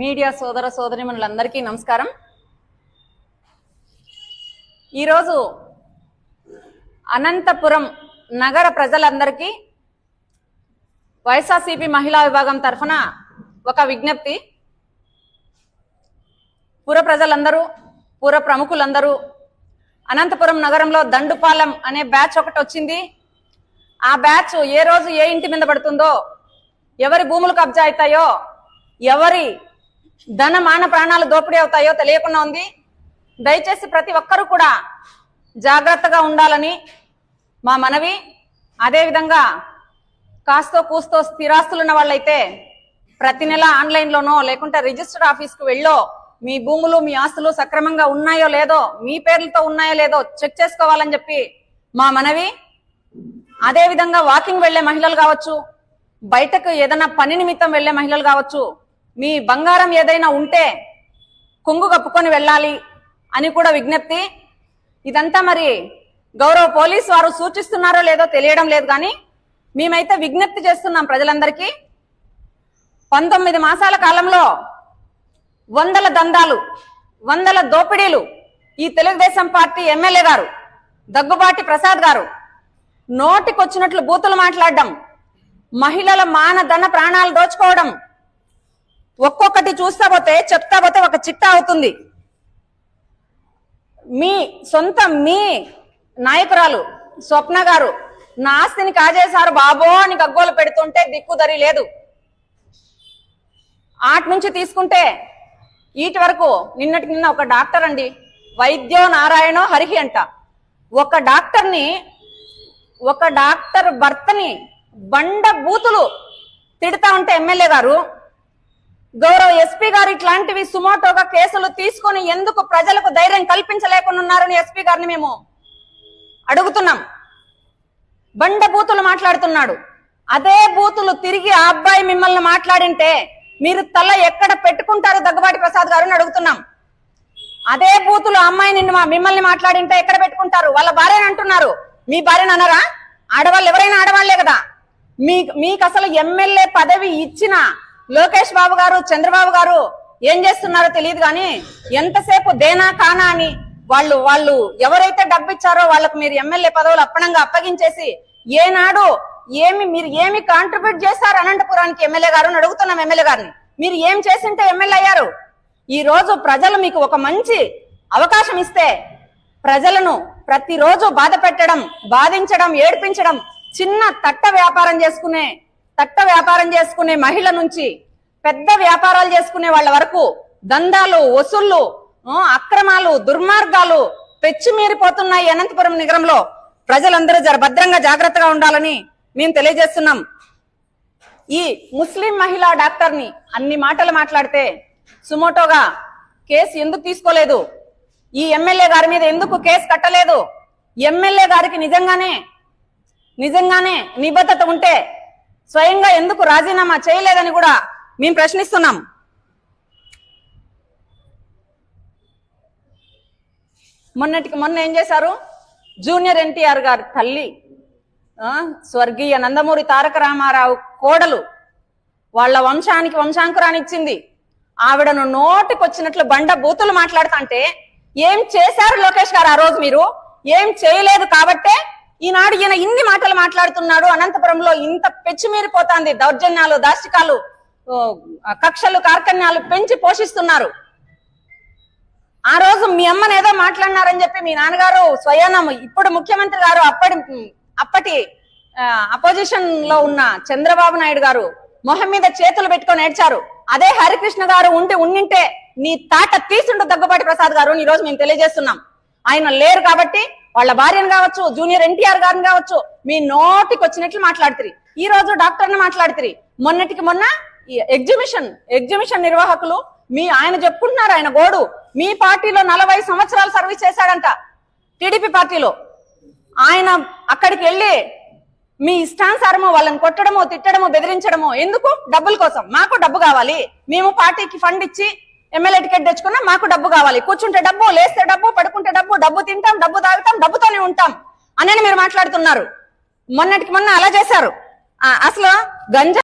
Media సోదర సోదరిమణులందరికీ నమస్కారం. ఈరోజు అనంతపురం నగర ప్రజలందరికీ వైఎస్ఆర్సీపీ మహిళా విభాగం తరఫున ఒక విజ్ఞప్తి. పుర ప్రజలందరూ పుర ప్రముఖులందరూ అనంతపురం నగరంలో దండుపాలెం అనే బ్యాచ్ ఒకటి వచ్చింది. ఆ బ్యాచ్ ఏ రోజు ఏ ఇంటి మీద పడుతుందో ఎవరి భూములు కబ్జా అవుతాయో ఎవరి ధన మాన ప్రాణాలు దోపిడీ అవుతాయో తెలియకుండా ఉంది. దయచేసి ప్రతి ఒక్కరూ కూడా జాగ్రత్తగా ఉండాలని మా మనవి. అదేవిధంగా కాస్తో కూస్తో స్థిరాస్తులున్న వాళ్ళైతే ప్రతి నెల ఆన్లైన్లోనో లేకుంటే రిజిస్టర్ ఆఫీస్కు వెళ్ళో మీ భూములు మీ ఆస్తులు సక్రమంగా ఉన్నాయో లేదో మీ పేర్లతో ఉన్నాయో లేదో చెక్ చేసుకోవాలని చెప్పి మా మనవి. అదే విధంగా వాకింగ్ వెళ్ళే మహిళలు కావచ్చు బయటకు ఏదైనా పని నిమిత్తం వెళ్ళే మహిళలు కావచ్చు మీ బంగారం ఏదైనా ఉంటే కొంగు కప్పుకొని వెళ్ళాలి అని కూడా విజ్ఞప్తి. ఇదంతా మరి గౌరవ పోలీస్ వారు సూచిస్తున్నారో లేదో తెలియడం లేదు కానీ మేమైతే విజ్ఞప్తి చేస్తున్నాం ప్రజలందరికీ. పంతొమ్మిది మాసాల కాలంలో వందల దందాలు వందల దోపిడీలు ఈ తెలుగుదేశం పార్టీ ఎమ్మెల్యే గారు దగ్గుబాటి ప్రసాద్ గారు నోటికొచ్చినట్లు బూతులు మాట్లాడడం మహిళల మానధన ప్రాణాలు దోచుకోవడం ఒక్కొక్కటి చూస్తా పోతే చెప్తా పోతే ఒక చిట్టా అవుతుంది. మీ సొంత మీ నాయకురాలు స్వప్న గారు నా ఆస్తిని కాజేశారు బాబో అని గగ్గోలు పెడుతుంటే దిక్కుదరి లేదు. ఆటి నుంచి తీసుకుంటే ఈటి వరకు నిన్నటి నిన్న ఒక డాక్టర్ అండి వైద్యో నారాయణో హరిహి అంట. ఒక డాక్టర్ని ఒక డాక్టర్ భర్తని బండ బూతులు తిడతా ఉంటే ఎమ్మెల్యే గారు గౌరవ ఎస్పీ గారు ఇట్లాంటివి సుమోటోగా కేసులు తీసుకొని ఎందుకు ప్రజలకు ధైర్యం కల్పించలేకుండా ఉన్నారని ఎస్పీ గారిని మేము అడుగుతున్నాం. బండ బూతులు మాట్లాడుతున్నాడు. అదే బూతులు తిరిగి ఆ అబ్బాయి మిమ్మల్ని మాట్లాడింటే మీరు తల ఎక్కడ పెట్టుకుంటారు దగ్గబాటి ప్రసాద్ గారు అడుగుతున్నాం. అదే బూతులు అమ్మాయి నిన్ను మా- మిమ్మల్ని మాట్లాడింటే ఎక్కడ పెట్టుకుంటారు? వాళ్ళ భార్యని అంటున్నారు. మీ భార్యను అనరా ఆడవాళ్ళు ఎవరైనా ఆడవాళ్ళే కదా. మీ మీకు అసలు ఎమ్మెల్యే పదవి ఇచ్చిన లోకేష్ బాబు గారు చంద్రబాబు గారు ఏం చేస్తున్నారో తెలియదు కానీ ఎంతసేపు దేనా కానా అని వాళ్ళు వాళ్ళు ఎవరైతే డబ్బు ఇచ్చారో వాళ్ళకు మీరు ఎమ్మెల్యే పదవులు అప్పనంగా అప్పగించేసి ఏనాడు ఏమి మీరు ఏమి కాంట్రిబ్యూట్ చేశారు అనంతపురానికి ఎమ్మెల్యే గారు అని అడుగుతున్నాం ఎమ్మెల్యే గారిని. మీరు ఏం చేసింటే ఎమ్మెల్యే అయ్యారు? ఈ రోజు ప్రజలు మీకు ఒక మంచి అవకాశం ఇస్తే ప్రజలను ప్రతిరోజు బాధ పెట్టడం బాధించడం ఏడ్పించడం చిన్న తట్ట వ్యాపారం చేసుకునే తట్ట వ్యాపారం చేసుకునే మహిళ నుంచి పెద్ద వ్యాపారాలు చేసుకునే వాళ్ళ వరకు దందాలు వసూళ్ళు అక్రమాలు దుర్మార్గాలు పెచ్చిమీరిపోతున్నాయి అనంతపురం నగరంలో. ప్రజలందరూ జర భద్రంగా జాగ్రత్తగా ఉండాలని మేము తెలియజేస్తున్నాం. ఈ ముస్లిం మహిళా డాక్టర్ని అన్ని మాటలు మాట్లాడితే సుమోటోగా కేసు ఎందుకు తీసుకోలేదు? ఈ ఎమ్మెల్యే గారి మీద ఎందుకు కేసు కట్టలేదు? ఎమ్మెల్యే గారికి నిజంగానే నిజంగానే నిబద్ధత ఉంటే స్వయంగా ఎందుకు రాజీనామా చేయలేదని కూడా మేము ప్రశ్నిస్తున్నాం. మొన్నటికి మొన్న ఏం చేశారు? జూనియర్ ఎన్టీఆర్ గారి తల్లి స్వర్గీయ నందమూరి తారక రామారావు కోడలు వాళ్ళ వంశానికి వంశాంకురాన్ని ఇచ్చింది. ఆవిడను నోటికొచ్చినట్లు బండ బూతులు మాట్లాడుతుంటే ఏం చేశారు లోకేష్ గారు ఆ రోజు మీరు? ఏం చేయలేదు కాబట్టే ఈనాడు ఈయన ఇన్ని మాటలు మాట్లాడుతున్నాడు అనంతపురంలో ఇంత పెచ్చిమీరిపోతాంది దౌర్జన్యాలు దాష్టికాలు కక్షలు కార్కన్యాలు పెంచి పోషిస్తున్నారు. ఆ రోజు మీ అమ్మని ఏదో మాట్లాడినారని చెప్పి మీ నాన్నగారు స్వయానం ఇప్పుడు ముఖ్యమంత్రి గారు అప్పటి అప్పటి అపోజిషన్లో ఉన్న చంద్రబాబు నాయుడు గారు మొహం మీద చేతులు పెట్టుకొని ఏడ్చారు. అదే హరికృష్ణ గారు ఉండి ఉండింటే నీ తాట తీసుండు దగ్గుబాటి ప్రసాద్ గారు ఈ రోజు మేము తెలియజేస్తున్నాం. ఆయన లేరు కాబట్టి వాళ్ళ భార్యను కావచ్చు జూనియర్ ఎన్టీఆర్ గారిని కావచ్చు మీ నోటికి వచ్చినట్లు మాట్లాడుతురి. ఈ రోజు డాక్టర్ని మాట్లాడుతురి. మొన్నటికి మొన్న ఈ ఎగ్జిబిషన్ ఎగ్జిబిషన్ నిర్వాహకులు మీ ఆయన చెప్పుకుంటున్నారు ఆయన గోడు. మీ పార్టీలో నలభై సంవత్సరాలు సర్వీస్ చేశాడంట టీడీపీ పార్టీలో. ఆయన అక్కడికి వెళ్ళి మీ ఇష్టానుసారము వాళ్ళని కొట్టడమో తిట్టడమో బెదిరించడమో ఎందుకు? డబ్బుల కోసం. మాకు డబ్బు కావాలి. మేము పార్టీకి ఫండ్ ఇచ్చి ఎమ్మెల్యే టికెట్ తెచ్చుకున్నా మాకు డబ్బు కావాలి. కూర్చుంటే డబ్బు లేస్తే డబ్బు పడుకుంటే డబ్బు డబ్బు తింటాం డబ్బు తాగుతాం డబ్బుతోనే ఉంటాం అని మీరు మాట్లాడుతున్నారు. మొన్నటికి మొన్న అలా చేశారు. అసలు గంజా